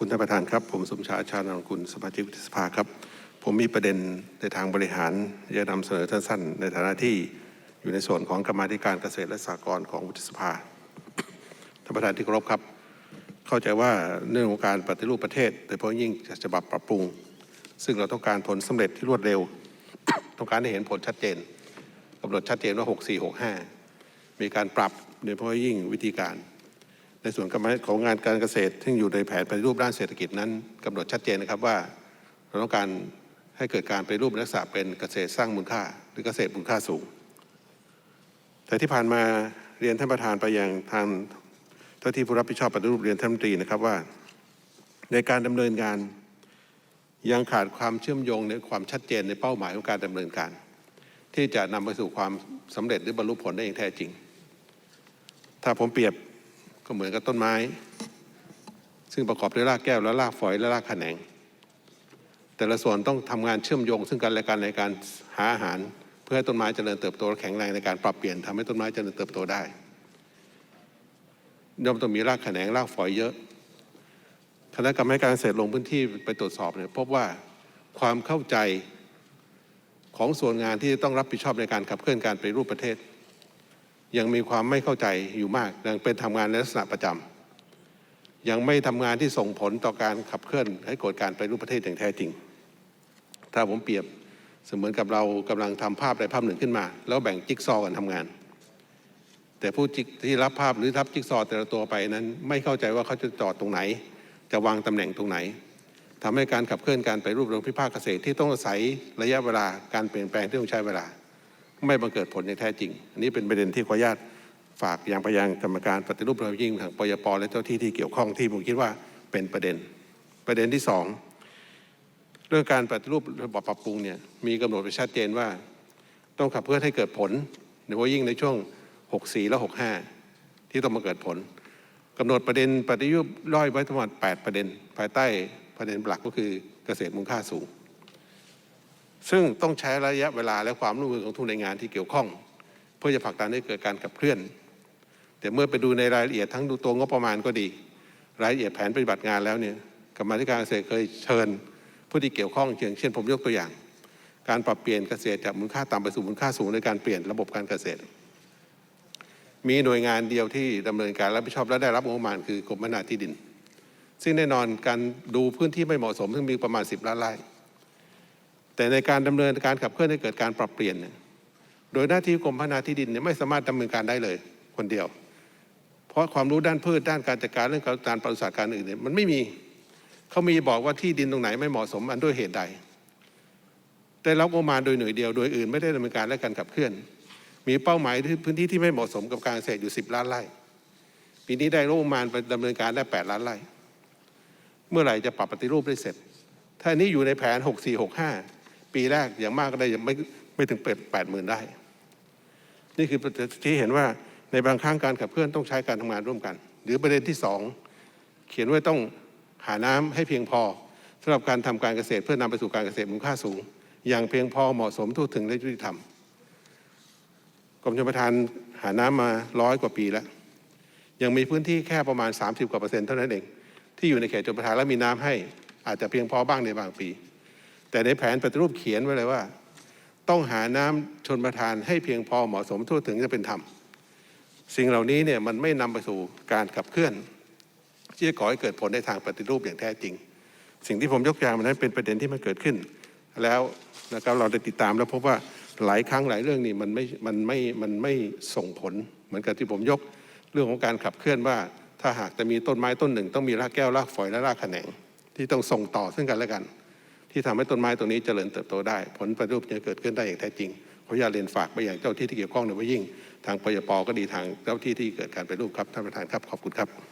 คุณท่านประธานครับ ผมสมชายชาญนกุลสมาชิกวุฒิสภาครับ ผมมีประเด็นในทางบริหารจะนำเสนอท่านสั้นๆ ในฐานะที่อยู่ในส่วนของกรรมาธิการเกษตรและสหกรณ์ของวุฒิสภาท่านประธานที่เคารพครับ เข้าใจว่าเรื่องของการปฏิรูปประเทศโดยเฉพาะยิ่งฉบับปรับปรุง ซึ่งเราต้องการผลสำเร็จที่รวดเร็ว ต้องการให้เห็นผลชัดเจนกำหนดชัดเจนว่า 6465 มีการปรับโดยเฉพาะยิ่งวิธีการ ในส่วนของงานการเกษตร ซึ่งอยู่ในแผนปฏิรูปด้านเศรษฐกิจนั้นกำหนดชัดเจนนะครับว่าเราต้องการให้เกิดการปฏิรูปลักษณะเป็นเกษตรสร้างมูลค่า หรือเกษตรมูลค่าสูง แต่ที่ผ่านมาเรียนท่านประธานไปยังทางเจ้าที่ผู้รับผิดชอบปฏิรูปเรียนท่านรัฐมนตรีนะครับว่า ในการดำเนินงานยังขาดความเชื่อมโยงในความชัดเจนในเป้าหมายของการดำเนินการ ที่จะนำไปสู่ความสำเร็จหรือบรรลุผลได้อย่างแท้จริง ถ้าผมเปรียบ ก็เหมือนกับต้นไม้ ซึ่งประกอบด้วยรากแก้วและรากฝอยและรากแขนง แต่ละส่วนต้องทำงานเชื่อมโยง ซึ่งกันและกันในการหาอาหาร เพื่อให้ต้นไม้เจริญเติบโตและแข็งแรงในการปรับเปลี่ยนทำให้ต้นไม้เจริญเติบโตได้ย่อมต้องมีรากแขนงรากฝอยเยอะคณะกรรมการเกษตรลงพื้นที่ไปตรวจสอบเนี่ยพบว่าความเข้าใจของส่วนงานที่ต้องรับผิดชอบในการขับเคลื่อนการปฏิรูปประเทศ ยังมีความไม่เข้าใจอยู่มากยังเป็นทำงานในลักษณะประจำยังไม่ทำงานที่ส่งผลต่อการขับเคลื่อนให้เกิดการไปรูปประเทศอย่างแท้จริง ถ้าผมเปรียบเสมือนกับเรากำลังทำภาพใดภาพหนึ่งขึ้นมา แล้วแบ่งจิ๊กซอว์กันทำงาน แต่ผู้ที่รับภาพหรือรับจิ๊กซอว์แต่ละตัวไปนั้น ไม่เข้าใจว่าเขาจะจอดตรงไหน จะวางตำแหน่งตรงไหนทำให้การขับเคลื่อนการไปรูปโรงพิพากษาเกษตรที่ต้องอาศัยระยะเวลาการเปลี่ยนแปลงที่ต้องใช้เวลา ไม่บังเกิดผลอย่างแท้จริง อันนี้เป็นประเด็นที่ขออนุญาตฝากอย่างไปยังกรรมการปฏิรูปเรายิ่งทางปยปและเจ้าที่ที่เกี่ยวข้องที่ผมคิดว่าเป็นประเด็น ประเด็นที่สองเรื่องการปฏิรูประบบปรับปรุงเนี่ยมีกำหนดไว้ชัดเจนว่า ต้องขับเคลื่อให้เกิดผลโดยเฉพาะยิ่งในช่วง 64 และ 65 ที่ต้องมาเกิดผลกำหนดประเด็นปฏิรูปย่อยไว้ทั้งหมด8ประเด็น ภายใต้ประเด็นหลักก็คือเกษตรมูลค่าสูง ซึ่งต้องใช้ระยะเวลาและความร่วมมือของทุกหน่วยงานที่เกี่ยวข้อง เพื่อจะผลักดันให้เกิดการขับเคลื่อน แต่เมื่อไปดูในรายละเอียดทั้งดูตัวงบประมาณก็ดี รายละเอียดแผนปฏิบัติงานแล้วเนี่ยกรรมธิการเกษตรเคยเชิญผู้ที่เกี่ยวข้องเช่นผมยกตัวอย่าง การปรับเปลี่ยนเกษตรจากมูลค่าต่ำไปสู่มูลค่าสูงในการเปลี่ยนระบบการเกษตร มีหน่วยงานเดียวที่ดำเนินการรับผิดชอบและได้รับงบประมาณคือกรมพัฒนาที่ดิน ซึ่งแน่นอนการดูพื้นที่ไม่เหมาะสมซึ่งมีประมาณ 10ล้านไร่ แต่ในการดำเนินการขับเคลื่อนให้เกิดการปรับเปลี่ยน โดยหน้าที่กรมพัฒนาที่ดินไม่สามารถดำเนินการได้เลยคนเดียว เพราะความรู้ด้านพืชด้านการจัดการเรื่องการปศุสัตว์การอื่นเนี่ยมันไม่มีเขามีบอกว่าที่ดินตรงไหนไม่เหมาะสมอันด้วยเหตุใดได้รับงบมาโดยหน่วยเดียวโดยอื่นไม่ได้ดำเนินการและการขับเคลื่อน มีเป้าหมายที่พื้นที่ที่ไม่เหมาะสมกับการเกษตรอยู่ 10 ล้านไร่ปีนี้ได้งบประมาณไปดำเนินการได้ 8 ล้านไร่ เมื่อไหร่จะปรับปฏิรูปได้เสร็จ ถ้านนี้อยู่ในแผน 6465 ปีแรกอย่างมากก็ได้ยังไม่ไม่ถึงแปดหมื่นได้ นี่คือที่เห็นว่าในบางครั้งการขับเคลื่อนต้องใช้การทำงานร่วมกัน หรือประเด็นที่สองเขียนไว้ต้องหาน้ำให้เพียงพอสำหรับการทำการเกษตรเพื่อนำไปสู่การเกษตรมูลค่าสูง อย่างเพียงพอเหมาะสมทั่วถึงและยุติธรรมกรมชลประทานหาน้ำมาร้อยกว่าปีแล้ว ยังมีพื้นที่แค่ประมาณ 30กว่าเปอร์เซ็นต์เท่านั้นเอง ที่อยู่ในเขตชลประทานและมีน้ำให้อาจจะเพียงพอบ้างในบางปี แต่ในแผนปฏิรูปเขียนไว้เลยว่า ต้องหาน้ำชนประทานให้เพียงพอเหมาะสมทั่วถึงจะเป็นธรรมสิ่งเหล่านี้เนี่ยมันไม่นำไปสู่การขับเคลื่อน ที่จะก่อให้เกิดผลในทางปฏิรูปอย่างแท้จริง สิ่งที่ผมยกตัวอย่างมานั้นเป็นประเด็นที่มันเกิดขึ้น แล้วนะครับเราได้ติดตามแล้วพบว่าหลายครั้งหลายเรื่องนี่มันไม่มันไม่มันไม่ส่งผล เหมือนกับที่ผมยกเรื่องของการขับเคลื่อนว่า ถ้าหากจะมีต้นไม้ต้นหนึ่ง ต้องมีรากแก้วรากฝอยและรากแขนงที่ต้องส่งต่อซึ่งกันและกัน ที่ทำให้ต้นไม้ตัวนี้เจริญเติบโตได้ ผลปฏิรูปจะเกิดขึ้นได้อย่างแท้จริงขออนุญาตเรียนฝากไปอย่างเจ้าที่ที่เกี่ยวข้องโดยเฉพาะยิ่ง ทางปยปก็ดีทางเจ้าที่ที่เกิดการไปรูปครับท่านประธานครับขอบคุณครับ